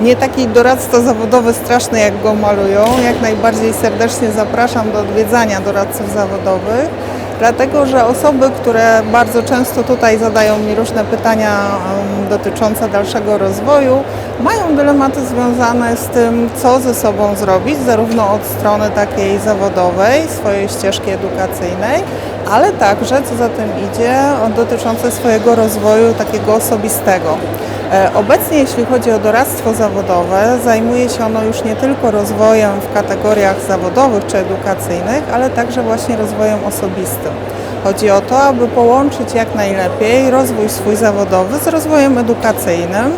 nie taki doradca zawodowy straszny, jak go malują. Jak najbardziej serdecznie zapraszam do odwiedzania doradców zawodowych, dlatego że osoby, które bardzo często tutaj zadają mi różne pytania dotyczące dalszego rozwoju, mają dylematy związane z tym, co ze sobą zrobić, zarówno od strony takiej zawodowej, swojej ścieżki edukacyjnej, ale także, co za tym idzie, dotyczące swojego rozwoju takiego osobistego. E, Obecnie, jeśli chodzi o doradztwo zawodowe, zajmuje się ono już nie tylko rozwojem w kategoriach zawodowych czy edukacyjnych, ale także właśnie rozwojem osobistym. Chodzi o to, aby połączyć jak najlepiej rozwój swój zawodowy z rozwojem edukacyjnym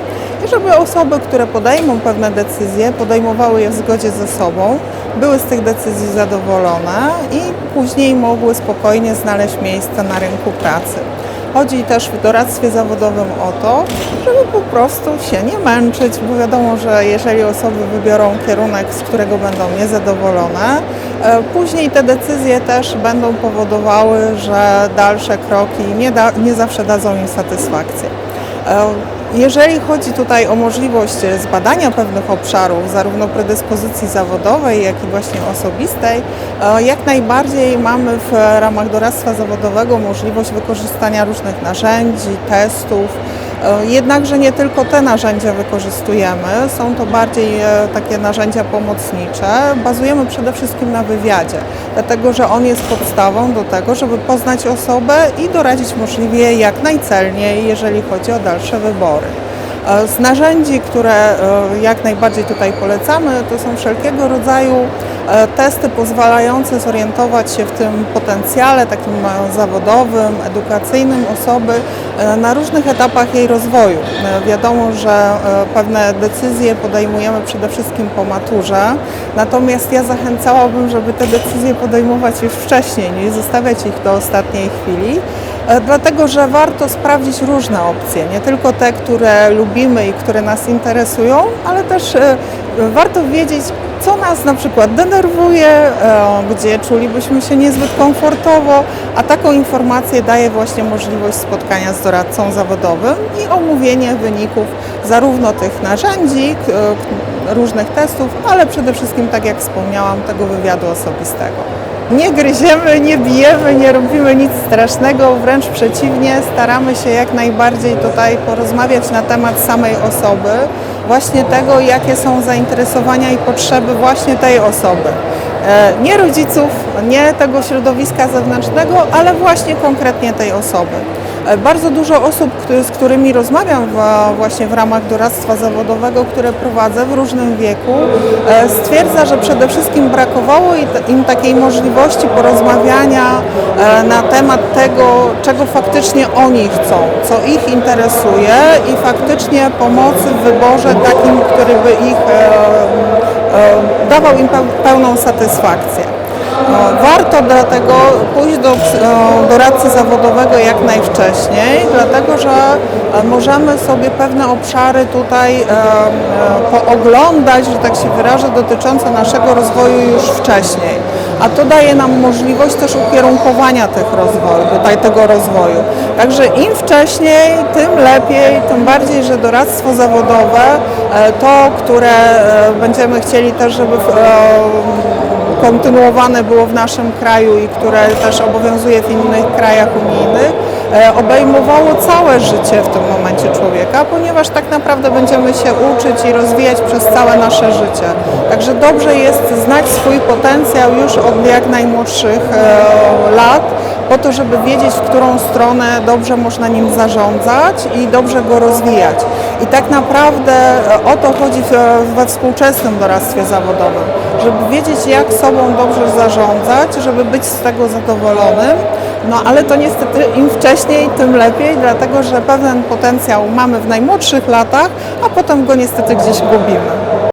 i żeby osoby, które podejmą pewne decyzje, podejmowały je w zgodzie ze sobą, były z tych decyzji zadowolone i później mogły spokojnie znaleźć miejsce na rynku pracy. Chodzi też w doradztwie zawodowym o to, żeby po prostu się nie męczyć, bo wiadomo, że jeżeli osoby wybiorą kierunek, z którego będą niezadowolone, e, później te decyzje też będą powodowały, że dalsze kroki nie, da, nie zawsze dadzą im satysfakcję. E, Jeżeli chodzi tutaj o możliwość zbadania pewnych obszarów, zarówno predyspozycji zawodowej, jak i właśnie osobistej, e, jak najbardziej mamy w ramach doradztwa zawodowego możliwość wykorzystania różnych narzędzi, testów. E, Jednakże nie tylko te narzędzia wykorzystujemy, są to bardziej takie narzędzia pomocnicze. Bazujemy przede wszystkim na wywiadzie, dlatego że on jest podstawą do tego, żeby poznać osobę i doradzić możliwie jak najcelniej, jeżeli chodzi o dalsze wybory. E, Z narzędzi, które e, jak najbardziej tutaj polecamy, to są wszelkiego rodzaju e, testy pozwalające zorientować się w tym potencjale takim zawodowym, edukacyjnym osoby na różnych etapach jej rozwoju. Wiadomo, że pewne decyzje podejmujemy przede wszystkim po maturze, natomiast ja zachęcałabym, żeby te decyzje podejmować już wcześniej, nie zostawiać ich do ostatniej chwili. E, Dlatego, że warto sprawdzić różne opcje, nie tylko te, które lubimy i które nas interesują, ale też e, warto wiedzieć, co nas na przykład denerwuje, e, gdzie czulibyśmy się niezbyt komfortowo, a taką informację daje właśnie możliwość spotkania z doradcą zawodowym i omówienie wyników zarówno tych narzędzi, różnych testów, ale przede wszystkim, tak jak wspomniałam, tego wywiadu osobistego. Nie gryziemy, nie bijemy, nie robimy nic strasznego, wręcz przeciwnie, staramy się jak najbardziej tutaj porozmawiać na temat samej osoby, właśnie tego, jakie są zainteresowania i potrzeby właśnie tej osoby. E, Nie rodziców, nie tego środowiska zewnętrznego, ale właśnie konkretnie tej osoby. E, Bardzo dużo osób, z którymi rozmawiam właśnie w ramach doradztwa zawodowego, które prowadzę w różnym wieku, e, stwierdza, że przede wszystkim brakowało im takiej możliwości porozmawiania e, na temat tego, czego faktycznie oni chcą, co ich interesuje i faktycznie pomocy w wyborze takim, który by ich dawał im peł- pełną satysfakcję. Warto dlatego pójść do e, doradcy zawodowego jak najwcześniej, dlatego że e, możemy sobie pewne obszary tutaj e, pooglądać, że tak się wyrażę, dotyczące naszego rozwoju już wcześniej. A to daje nam możliwość też ukierunkowania tych rozwoju, tutaj tego rozwoju. Także im wcześniej, tym lepiej, tym bardziej, że doradztwo zawodowe, to, które będziemy chcieli też, żeby kontynuowane było w naszym kraju i które też obowiązuje w innych krajach unijnych, e, obejmowało całe życie w tym momencie człowieka, ponieważ tak naprawdę będziemy się uczyć i rozwijać przez całe nasze życie. Także dobrze jest znać swój potencjał już od jak najmłodszych e, lat, po to, żeby wiedzieć, w którą stronę dobrze można nim zarządzać i dobrze go rozwijać. I tak naprawdę e, o to chodzi we współczesnym doradztwie zawodowym, żeby wiedzieć, jak sobą dobrze zarządzać, żeby być z tego zadowolonym. No ale to niestety im wcześniej, tym lepiej, dlatego że pewien potencjał mamy w najmłodszych latach, a potem go niestety gdzieś gubimy.